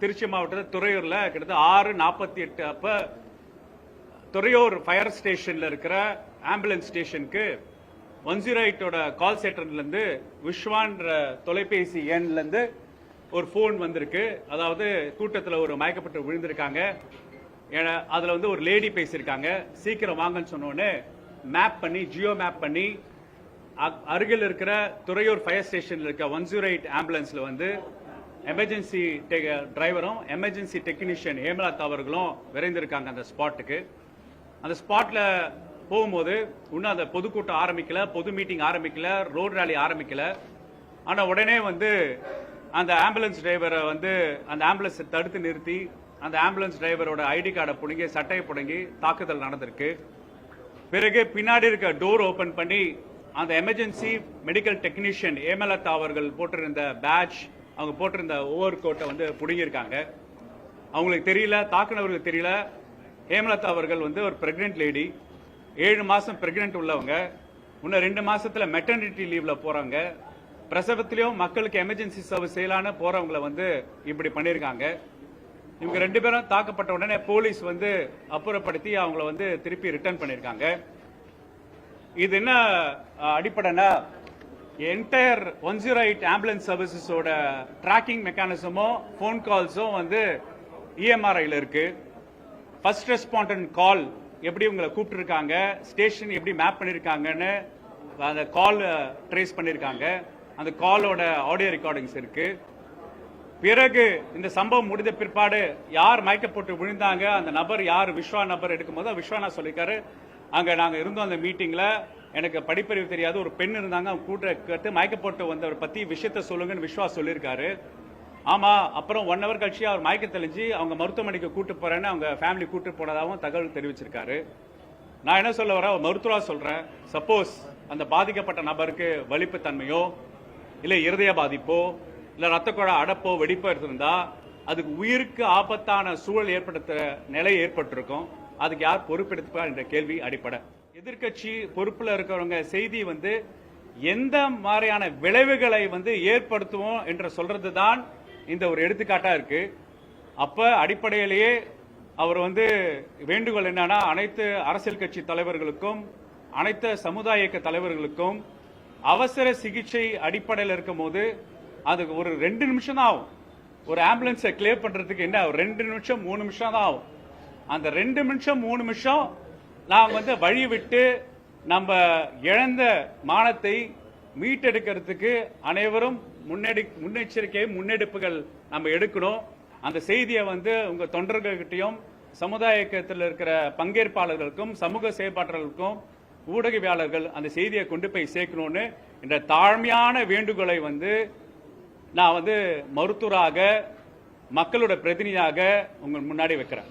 திருச்சி மாவட்டத்தில் துறையூரில் கிட்டத்தட்ட ஆறு நாற்பத்தி எட்டு அப்போ துறையூர் ஃபயர் ஸ்டேஷனில் இருக்கிற ஆம்புலன்ஸ் ஸ்டேஷனுக்கு ஒன் ஜீரோ எயிட்டோட கால் சென்டர்லேருந்து விஸ்வான்ற தொலைபேசி எண்லேருந்து ஒரு ஃபோன் வந்திருக்கு. அதாவது கூட்டத்தில் ஒரு மயக்கப்பட்டு விழுந்திருக்காங்க. ஏன்னா, அதில் வந்து ஒரு லேடி பேசியிருக்காங்க. சீக்கிரம் வாங்கன்னு சொன்னோன்னே மேப் பண்ணி ஜியோ மேப் பண்ணி அருகில் இருக்கிற துறையூர் ஃபயர் ஸ்டேஷனில் இருக்க ஒன் ஜீரோ எயிட் ஆம்புலன்ஸில் வந்து எமர்ஜென்சி டிரைவரும் எமர்ஜென்சி டெக்னீஷியன் ஹேமலதா அவர்களும் விரைந்திருக்காங்க அந்த ஸ்பாட்டுக்கு அந்த ஸ்பாட்டில் போகும்போது இன்னும் அந்த பொதுக்கூட்டம் ஆரம்பிக்கல பொது மீட்டிங் ஆரம்பிக்கல ரோடு ரேலி ஆரம்பிக்கல. ஆனால் உடனே வந்து அந்த ஆம்புலன்ஸ் டிரைவரை வந்து அந்த ஆம்புலன்ஸை தடுத்து நிறுத்தி அந்த ஆம்புலன்ஸ் டிரைவரோட ஐடி கார்டை பிடுங்கி சட்டையை பிடுங்கி தாக்குதல் நடந்திருக்கு. பிறகு பின்னாடி இருக்க டோர் ஓப்பன் பண்ணி அந்த எமர்ஜென்சி மெடிக்கல் டெக்னீஷியன் ஏமலதா அவர்கள் போட்டிருந்த பேட்ச் அவங்க போட்டிருந்த ஓவர் கோட்டை வந்து பிடுங்கியிருக்காங்க. அவங்களுக்கு தெரியல தாக்குனவர்களுக்கு தெரியல. ஹேமலதா அவர்கள் வந்து ஒரு ப்ரெக்னென்ட் லேடி ஏழு மாதம் ப்ரெக்னென்ட் உள்ளவங்க. இன்னும் ரெண்டு மாதத்தில் மெட்டர்னிட்டி லீவில் போகிறவங்க பிரசவத்திலையும் மக்களுக்கு எமர்ஜென்சி சர்வீஸ் செய்யலான்னு போறவங்களை வந்து இப்படி பண்ணியிருக்காங்க. இவங்க ரெண்டு பேரும் தாக்கப்பட்ட உடனே போலீஸ் வந்து அப்புறப்படுத்தி அவங்கள வந்து திருப்பி ரிட்டர்ன் பண்ணியிருக்காங்க. இது என்ன அடிப்படைனா entire one zero eight ambulance சர்வீசஸோட tracking மெக்கானிசமும் ஃபோன் கால்ஸும் வந்து இஎம்ஆர்ஐயில் இருக்குது ஃபர்ஸ்ட் ரெஸ்பாண்டன்ட் கால் எப்படி உங்களை கூப்பிட்டுருக்காங்க ஸ்டேஷன் எப்படி மேப் பண்ணியிருக்காங்கன்னு அந்த கால் ட்ரேஸ் பண்ணியிருக்காங்க அந்த காலோட ஆடியோ ரெக்கார்டிங்ஸ் இருக்குது பிறகு இந்த சம்பவம் முடிந்த பிற்பாடு யார் மயக்கப்பட்டு விழுந்தாங்க அந்த நபர் யார் விஸ்வா நபர் எடுக்கும்போது விஸ்வானா சொல்லியிருக்காரு. அங்கே நாங்கள் இருந்தோம் அந்த மீட்டிங்கில் எனக்கு படிப்பறிவு தெரியாது ஒரு பெண் இருந்தாங்க. அவங்க கூட்ட கேட்டு மயக்கப்பட்டு வந்தவர் பத்தி விஷயத்த சொல்லுங்கன்னு விஸ்வா சொல்லியிருக்காரு. ஆமா அப்புறம் ஒன் ஹவர் கழிச்சு அவர் மயக்க தெளிஞ்சு அவங்க மருத்துவமனைக்கு கூட்டு போறேன்னு அவங்க ஃபேமிலி கூட்டு போனதாகவும் தகவல் தெரிவிச்சிருக்காரு. நான் என்ன சொல்ல வரேன்? மருத்துவரா சொல்றேன். சப்போஸ் அந்த பாதிக்கப்பட்ட நபருக்கு வலிப்பு தன்மையோ இல்லை இருதய பாதிப்போ இல்லை ரத்த குழா அடப்போ வெடிப்போ இருந்திருந்தா அதுக்கு உயிருக்கு ஆபத்தான சூழல் ஏற்படுத்த நிலை ஏற்பட்டிருக்கும். அதுக்கு யார் பொறுப்பெடுத்துப்பா என்ற கேள்வி அடிப்படை. எதிர்க்கட்சி பொறுப்புல இருக்கிறவங்க செய்தி வந்து எந்த மாதிரியான விளைவுகளை வந்து ஏற்படுத்துவோம் என்று சொல்றது தான் இந்த ஒரு எடுத்துக்காட்டா இருக்கு. அப்ப அடிப்படையிலேயே அவர் வந்து வேண்டுகோள் என்னன்னா அனைத்து அரசியல் கட்சி தலைவர்களுக்கும் அனைத்து சமுதாய இயக்க தலைவர்களுக்கும் அவசர சிகிச்சை அடிப்படையில் இருக்கும் போது அதுக்கு ஒரு ரெண்டு நிமிஷம் தான் ஆகும். ஒரு ஆம்புலன்ஸை கிளியர் பண்றதுக்கு என்ன ரெண்டு நிமிஷம் மூணு நிமிஷம் தான் ஆகும். அந்த ரெண்டு நிமிஷம் மூணு நிமிஷம் நாம் வந்து வழி விட்டு நம்ம இழந்த மானத்தை மீட்டெடுக்கிறதுக்கு அனைவரும் முன்னெடு முன்னெச்சரிக்கை முன்னெடுப்புகள் நம்ம எடுக்கணும். அந்த செய்தியை வந்து உங்கள் தொண்டர்கள்கிட்டையும் சமுதாய இருக்கிற பங்கேற்பாளர்களுக்கும் சமூக செயற்பாட்டாளர்களுக்கும் ஊடகவியாளர்கள் அந்த செய்தியை கொண்டு போய் சேர்க்கணும்னு என்ற தாழ்மையான வேண்டுகோளை வந்து நான் வந்து மருத்துவராக மக்களோட பிரதிநிதியாக உங்கள் முன்னாடி வைக்கிறேன்.